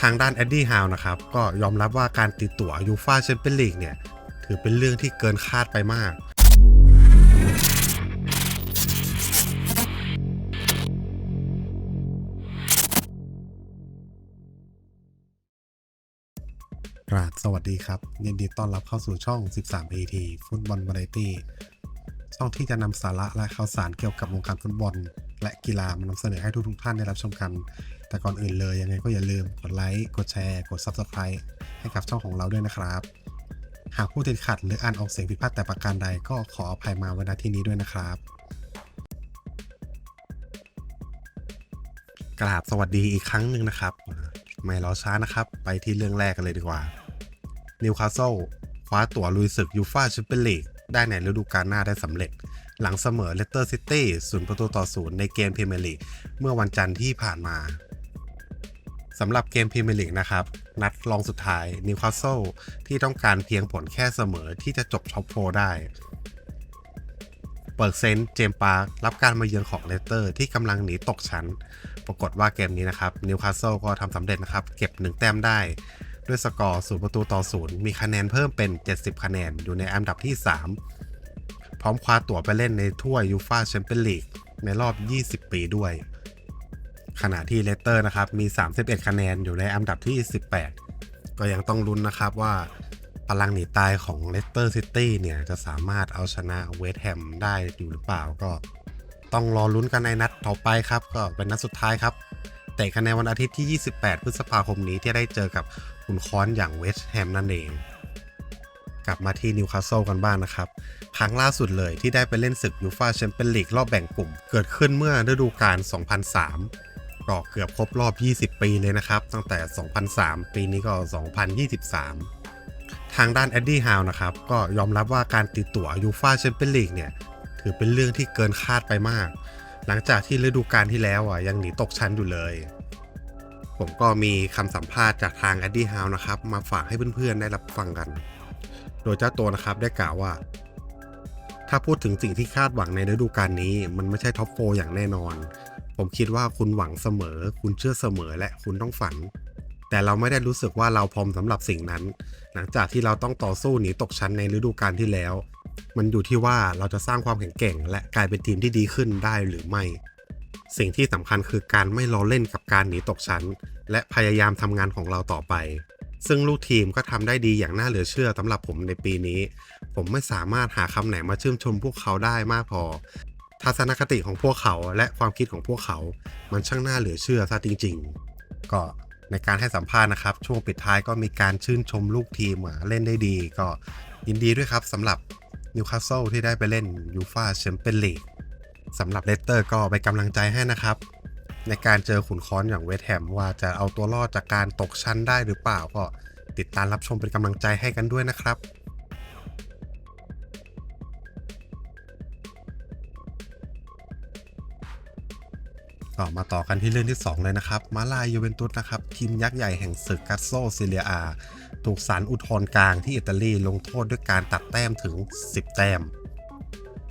ทางด้านแอดดี้ฮาวนะครับ ก็ยอมรับว่าการติดตั๋วยูฟาแชมเปี้ยนลีกเนี่ย ถือเป็นเรื่องที่เกินคาดไปมากกราบสวัสดีครับ ยินดีต้อนรับเข้าสู่ช่อง 13 AT ฟุตบอลวาไรตี้ช่องที่จะนำสาระและข่าวสารเกี่ยวกับวงการฟุตบอล และกีฬามานำเสนอให้ทุกๆท่านได้รับชมกัน แต่ก่อนอื่นเลยยังไงก็อย่าลืมกดไลค์กดแชร์กด Subscribe ให้กับช่องของเราด้วยนะครับ หากผู้ติดขัดหรืออ่านออกเสียงผิดพลาดแต่ประการใดก็ขออภัยมาไว้ณที่นี้ด้วยนะครับกราบสวัสดีอีกครั้งหนึ่งนะครับ ไม่รอช้านะครับ ไปที่เรื่องแรกกันเลยดีกว่านิวคาสเซิลคว้าตั๋วลุยศึกยูฟาแชมเปี้ยนลีกได้ในฤดูกาลหน้าได้สำเร็จ หลังเสมอเลสเตอร์ซิตี้ศูนย์ประตูต่อศูนย์ในเกมพรีเมียร์ลีกเมื่อวันจันทร์ที่ผ่านมา สำหรับเกมพรีเมียร์ลีกนะครับ นัดรองสุดท้ายนิวคาสเซิลที่ต้องการเพียงผลแค่เสมอที่จะจบท็อปโฟร์ได้ เปิดเซนต์เจมปาร์ครับการมาเยือนของเลสเตอร์ที่กำลังหนีตกชั้น ปรากฏว่าเกมนี้นะครับนิวคาสเซิลก็ทำสำเร็จนะครับ เก็บ 1 แต้มได้ ด้วยสกอร์ศูนย์ประตูต่อศูนย์มีคะแนนเพิ่มเป็น 70 คะแนนอยู่ในอันดับที่ 3 พร้อมคว้าตั๋วไปเล่นในถ้วยยูฟาแชมเปี้ยนลีกในรอบ 20 ปีด้วย ขณะที่เลสเตอร์นะครับมี 31 คะแนนอยู่ในอันดับที่ 18 ก็ยังต้องลุ้นนะครับว่าพลังหนีตายของเลสเตอร์ซิตี้เนี่ยจะสามารถเอาชนะเวสต์แฮมได้อยู่หรือเปล่าก็ ต้องรอลุ้นกันในนัดต่อไปครับ ก็เป็นนัดสุดท้ายครับเตะกันในวันอาทิตย์ที่ 28 พฤษภาคมนี้ที่ได้เจอกับขุนค้อนอย่างเวสต์แฮมนั่นเอง กลับมาที่นิวคาสเซิลกันบ้างนะครับ ครั้งล่าสุดเลยที่ได้ไปเล่นศึกยูฟาแชมเปี้ยนลีกรอบแบ่งกลุ่ม เกิดขึ้นเมื่อฤดูกาล 2003 ก็เกือบครบรอบ 20 ปีเลยนะครับ ตั้งแต่ 2003 ปีนี้ก็ 2023 ทางด้านแอดดี้ฮาวนะครับ ก็ยอมรับว่าการติดตั๋วยูฟ่าแชมเปี้ยนลีกเนี่ย ถือเป็นเรื่องที่เกินคาดไปมาก หลังจากที่ฤดูกาลที่แล้วอะยังหนีตกชั้นอยู่เลย ผมก็มีคำสัมภาษณ์จากทาง e d d i e House นะครับ มาฝากให้เพื่อนๆ ได้รับฟังกัน โดยเจ้าตัวนะครับได้กล่าวว่า ถ้าพูดถึงสิ่งที่คาดหวังในฤดูกาลนี้ มันไม่ใช่ท็อปโฟอย่างแน่นอน ผมคิดว่าคุณหวังเสมอ คุณเชื่อเสมอและคุณต้องฝัน แต่เราไม่ได้รู้สึกว่าเราพร้อมสำหรับสิ่งนั้น หลังจากที่เราต้องต่อสู้หนีตกชั้นในฤดูกาลที่แล้ว มันอยู่ที่ว่าเราจะสร้างความแข็งแกร่ง และกลายเป็นทีมที่ดีขึ้นได้หรือไม่ สิ่งที่สำคัญคือการไม่ล้อเล่นกับการหนีตกชั้น และพยายามทำงานของเราต่อไปซึ่งลูกทีมก็ทำได้ดีอย่างน่าเหลือเชื่อสำหรับผมในปีนี้ ผมไม่สามารถหาคำไหนมาชื่นชมพวกเขาได้มากพอ ทัศนคติของพวกเขาและความคิดของพวกเขา มันช่างน่าเหลือเชื่อซะจริง ๆ ก็ในการให้สัมภาษณ์นะครับ ช่วงปิดท้ายก็มีการชื่นชมลูกทีมเล่นได้ดีก็ยินดีด้วยครับสำหรับนิวคาสเซิลที่ได้ไปเล่นยูฟาแชมเปี้ยนลีกสำหรับเลสเตอร์ก็ไปกำลังใจให้นะครับ ในการเจอขุนค้อนอย่างเวสแฮมว่าจะเอาตัวรอดจากการตกชั้นได้หรือเปล่าก็ติดตามรับชมเป็นกำลังใจให้กันด้วยนะครับ ต่อมาต่อกันที่เรื่องที่ 2 เลยนะครับ มาลายยูเวนตุสนะครับ ทีมยักษ์ใหญ่แห่งศึกกัสโซซิเลียอา ถูกศาลอุทธรณ์กลางที่อิตาลีลงโทษด้วยการตัดแต้มถึง 10 แต้ม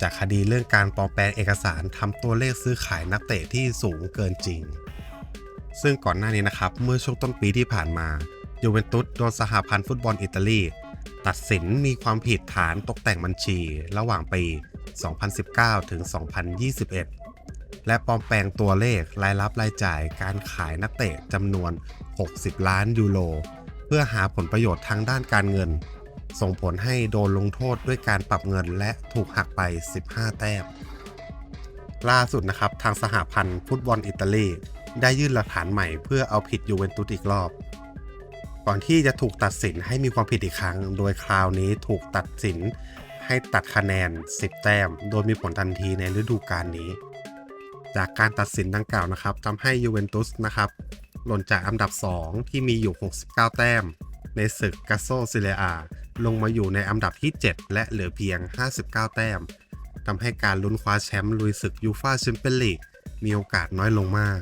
จากคดีเรื่องการปลอมแปลงเอกสารทำตัวเลขซื้อขายนักเตะที่สูงเกินจริง ซึ่งก่อนหน้านี้นะครับ เมื่อช่วงต้นปีที่ผ่านมายูเวนตุสโดนสหพันธ์ฟุตบอลอิตาลีตัดสินมีความผิดฐานตกแต่งบัญชี ระหว่างปี 2019 ถึง 2021 และปลอมแปลงตัวเลขรายรับรายจ่ายการขายนักเตะจำนวน 60 ล้านยูโร เพื่อหาผลประโยชน์ทางด้านการเงิน ส่งผลให้โดนลงโทษด้วยการปรับเงินและถูกหักไป 15 แต้ม ล่าสุดนะครับทางสหพันธ์ฟุตบอลอิตาลีได้ยื่นหลักฐานใหม่เพื่อเอาผิดยูเวนตุสอีกรอบ ก่อนที่จะถูกตัดสินให้มีความผิดอีกครั้ง โดยคราวนี้ถูกตัดสินให้ตัดคะแนน 10 แต้ม โดยมีผลทันทีในฤดูกาลนี้ จากการตัดสินดังกล่าวนะครับทำให้ยูเวนตุสนะครับหล่นจากอันดับ 2 ที่มีอยู่ 69 แต้ม ในศึกกาโซซิเลอาลงมาอยู่ในอันดับที่ 7 และเหลือเพียง 59 แต้มทำให้การลุ้นคว้าแชมป์ลุยศึกยูฟาแชมเปี้ยนลีกมีโอกาสน้อยลงมาก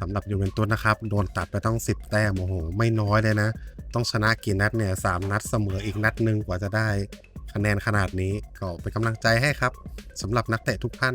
สำหรับยูเวนตุสนะครับ โดนตัดไปต้อง 10 แต้มโอ้โห ไม่น้อยเลยนะ ต้องชนะกี่นัดเนี่ยสามนัดเสมออีกนัดหนึ่งกว่าจะได้คะแนนขนาดนี้ก็เป็นกำลังใจให้ครับสำหรับนักเตะทุกท่าน